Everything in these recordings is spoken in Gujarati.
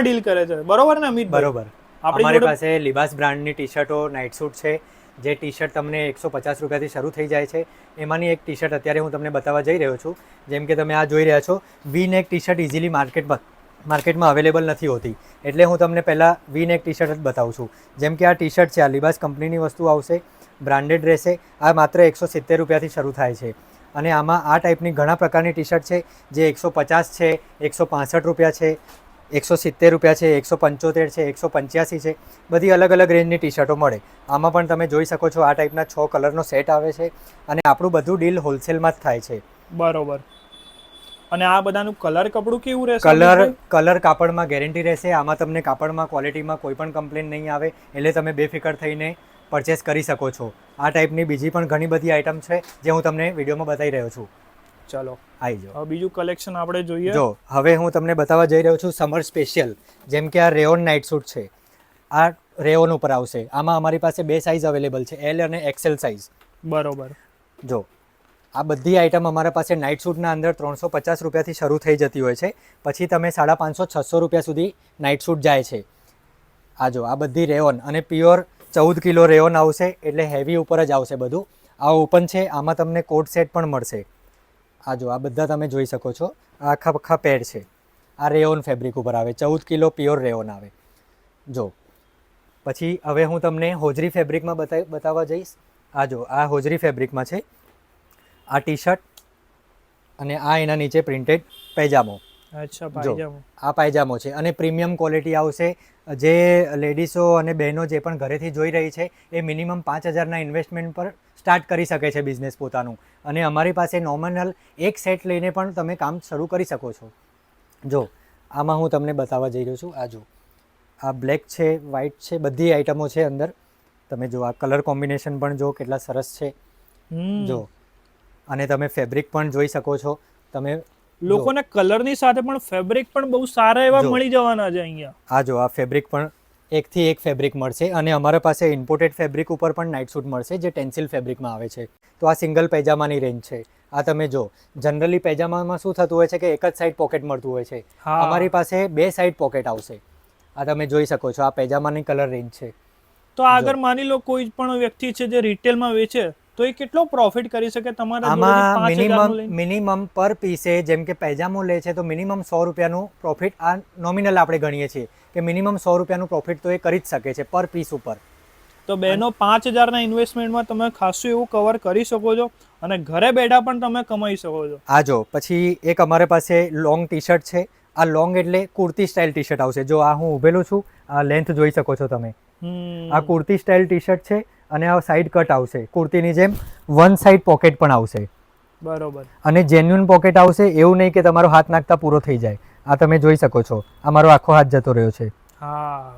ડીલ કરે છે. બરોબર ને અમિત બરોબર. અમારી પાસે લિબાસ બ્રાન્ડની ટી શર્ટો નાઇટ સૂટ છે. જે ટી શર્ટ તમને એકસો પચાસ રૂપિયાથી શરૂ થઈ જાય છે. એમાંની એક ટી શર્ટ અત્યારે હું તમને બતાવવા જઈ રહ્યો છું. જેમ કે તમે આ જોઈ રહ્યા છો વી નેક ટી શર્ટ ઇઝીલી માર્કેટમાં માર્કેટમાં અવેલેબલ નથી હોતી. એટલે હું તમને પહેલાં વી નેક ટી શર્ટ જ બતાવું છું. જેમ કે આ ટી શર્ટ છે આ લિબાસ કંપનીની વસ્તુ આવશે બ્રાન્ડેડ રહેશે. આ માત્ર એકસો સિત્તેર રૂપિયાથી શરૂ થાય છે. અને આમાં આ ટાઈપની ઘણા પ્રકારની ટી શર્ટ છે. જે એકસો પચાસ છે એકસો પાસઠ રૂપિયા છે. એકસો સિત્તેર રૂપિયા છે એકસો પંચોતેર છે એકસો પંચ્યાસી છે. બધી અલગ અલગ રેન્જની ટી શર્ટો મળે. આમાં પણ તમે જોઈ શકો છો આ ટાઈપના છ કલરનો સેટ આવે છે અને આપણું બધું ડીલ હોલસેલમાં જ થાય છે. બરોબર. અને આ બધાનું કલર કપડું કેવું રહેશે કલર કલર કાપડમાં ગેરંટી રહેશે. આમાં તમને કાપડમાં ક્વોલિટીમાં કોઈ પણ કમ્પ્લેન નહીં આવે. એટલે તમે બેફિકર થઈને પરચેસ કરી શકો છો. આ ટાઈપની બીજી પણ ઘણી બધી આઇટમ છે જે હું તમને વિડીયોમાં બતાવી રહ્યો છું. ચલો. આવી જાઓ. બીજું કલેક્શન આપણે જોઈએ. જો હવે હું તમને બતાવવા જઈ રહ્યો છું સમર સ્પેશિયલ જેમ કે આ રેઓન નાઇટ સૂટ છે. આ રેઓન ઉપર આવશે. આમાં અમારી પાસે બે સાઇઝ અવેલેબલ છે એલ અને એક્સેલ સાઇઝ બરોબર. જો આ બધી આઇટમ અમારા પાસે નાઇટ સૂટના અંદર ત્રણસો પચાસ રૂપિયાથી શરૂ થઈ જતી હોય છે. પછી તમે સાડા પાંચસો છસો રૂપિયા સુધી નાઇટ સૂટ જાય છે. આ જો આ બધી રેઓન અને પ્યોર ચૌદ કિલો રેઓન આવશે એટલે હેવી ઉપર જ આવશે બધું. આ ઓપન છે આમાં તમને કોટ સેટ પણ મળશે. આ જો, આ બધા તમે જોઈ શકો છો. આ આખા આખા પેડ છે. આ રેઓન ફેબ્રિક ઉપર આવે. ચૌદ કિલો પ્યોર રેઓન આવે. જો, પછી હવે હું તમને હોજરી ફેબ્રિકમાં બતાવી, બતાવવા જઈશ. આ જો, આ હોજરી ફેબ્રિકમાં છે. આ ટી શર્ટ અને આ એના નીચે પ્રિન્ટેડ પૈજામો. અચ્છા પાયજામો. આ પાયજામો છે અને પ્રીમિયમ ક્વોલિટી આવશે. જે લેડીસો અને બહેનો જે પણ ઘરેથી જોઈ રહી છે એ મિનિમમ પાંચ હજારના ઇન્વેસ્ટમેન્ટ પર સ્ટાર્ટ કરી શકે છે બિઝનેસ પોતાનું. અને અમારી પાસે નોમિનલ એક સેટ લઈને પણ તમે કામ શરૂ કરી શકો છો. જો આમાં હું તમને બતાવવા જઈ રહ્યો છું. આ જો આ બ્લેક છે વ્હાઇટ છે બધી આઇટમો છે અંદર. તમે જો આ કલર કોમ્બિનેશન પણ જો કેટલા સરસ છે. જો અને તમે ફેબ્રિક પણ જોઈ શકો છો. તમે લોકોને કલરની સાથે પણ ફેબ્રિક પણ બહુ સારા એવા મળી જવાના છે અહીંયા. આ જો આ ફેબ્રિક પણ એકથી એક ફેબ્રિક મળશે અને અમારા પાસે ઇમ્પોર્ટેડ ફેબ્રિક ઉપર પણ નાઇટ સૂટ મળશે જે ટેન્સિલ ફેબ્રિકમાં આવે છે. તો આ સિંગલ પેજામાની રેન્જ છે. આ તમે જો જનરલી પેજામામાં શું થતું હોય છે કે એક જ સાઈડ પોકેટ મળતું હોય છે. અમારી પાસે બે સાઈડ પોકેટ આવશે. આ તમે જોઈ શકો છો આ પેજામાની કલર રેન્જ છે. તો આગળ માની લો કોઈ પણ વ્યક્તિ છે જે રિટેલમાં વેચે તો એ કેટલો પ્રોફિટ કરી શકે તમારા આમાં જોડેથી 5000 નું મિનિમમ? મિનિમમ પર પીસે જેમ કે પૈજામો લે છે તો મિનિમમ સો રૂપિયાનું પ્રોફિટ આ નોમિનલ આપણે ગણીએ છીએ. કે મિનિમમ સો રૂપિયાનું પ્રોફિટ તો એ કરી જ શકે છે પર પીસ ઉપર. તો બહેનો પાંચ હજારના ઇન્વેસ્ટમેન્ટમાં તમે ખાસું એવું કવર કરી શકો છો અને ઘરે બેઠા પણ તમે કમાઈ શકો છો. આ જો પછી એક અમારે પાસે લોંગ ટી શર્ટ છે. આ લોંગ એટલે કુર્તી સ્ટાઇલ ટી શર્ટ આવશે. જો આ હું ઊભેલો છું આ લેન્થ જોઈ શકો છો તમે. આ કુર્તી સ્ટાઇલ ટી શર્ટ છે. અને આ સાઈડ કટ આવશે. કુર્તીની જેમ વન સાઈડ પોકેટ પણ આવશે. બરોબર. અને જેન્યુન પોકેટ આવશે એવું નહીં કે તમારો હાથ નાખતા પૂરો થઈ જાય. આ તમે જોઈ શકો છો. આ મારો આખો હાથ જતો રહ્યો છે. હા.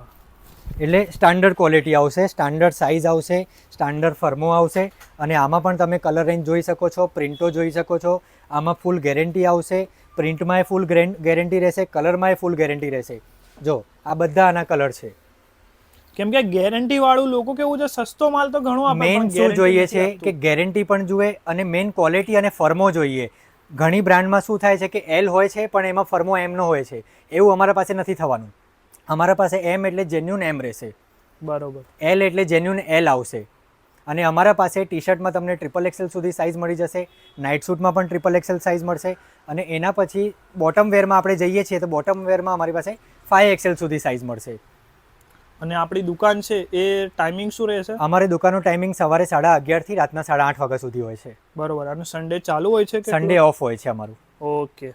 એટલે સ્ટાન્ડર્ડ ક્વોલિટી આવશે સ્ટાન્ડર્ડ સાઇઝ આવશે સ્ટાન્ડર્ડ ફર્મો આવશે. અને આમાં પણ તમે કલર રેન્જ જોઈ શકો છો પ્રિન્ટો જોઈ શકો છો. આમાં ફૂલ ગેરંટી આવશે. પ્રિન્ટમાંય ફૂલ ગેરંટી રહેશે કલરમાંય ફૂલ ગેરંટી રહેશે. જો આ બધા આના કલર છે. કેમ કે ગેરંટી વાળું લોકો કેવું છે સસ્તો માલ તો ઘણો આપણે મેન શું જોઈએ છે કે ગેરંટી પણ જોઈએ અને મેઇન ક્વોલિટી અને ફર્મો જોઈએ. ઘણી બ્રાન્ડમાં શું થાય છે કે એલ હોય છે પણ એમાં ફર્મો એમનો હોય છે. એવું અમારા પાસે નથી થવાનું. અમારા પાસે એમ એટલે જેન્યુન એમ રહેશે. બરોબર. એલ એટલે જેન્યુન એલ આવશે. અને અમારા પાસે ટી શર્ટમાં તમને ટ્રિપલ એક્સેલ સુધી સાઇઝ મળી જશે. નાઇટ સૂટમાં પણ ટ્રિપલ એક્સેલ સાઇઝ મળશે. અને એના પછી બોટમ વેરમાં આપણે જઈએ છીએ તો બોટમ વેરમાં અમારી પાસે ફાઇવ એક્સેલ સુધી સાઇઝ મળશે. અને આપણી દુકાન છે એ ટાઈમિંગ શું રહેશે? અમારી દુકાનનો ટાઈમિંગ સવારે સાડા અગિયારથી રાતના સાડા આઠ વાગ્યા સુધી હોય છે. બરોબર. અને સન્ડે ચાલુ હોય છે કે સન્ડે ઓફ હોય છે અમારું. ઓકે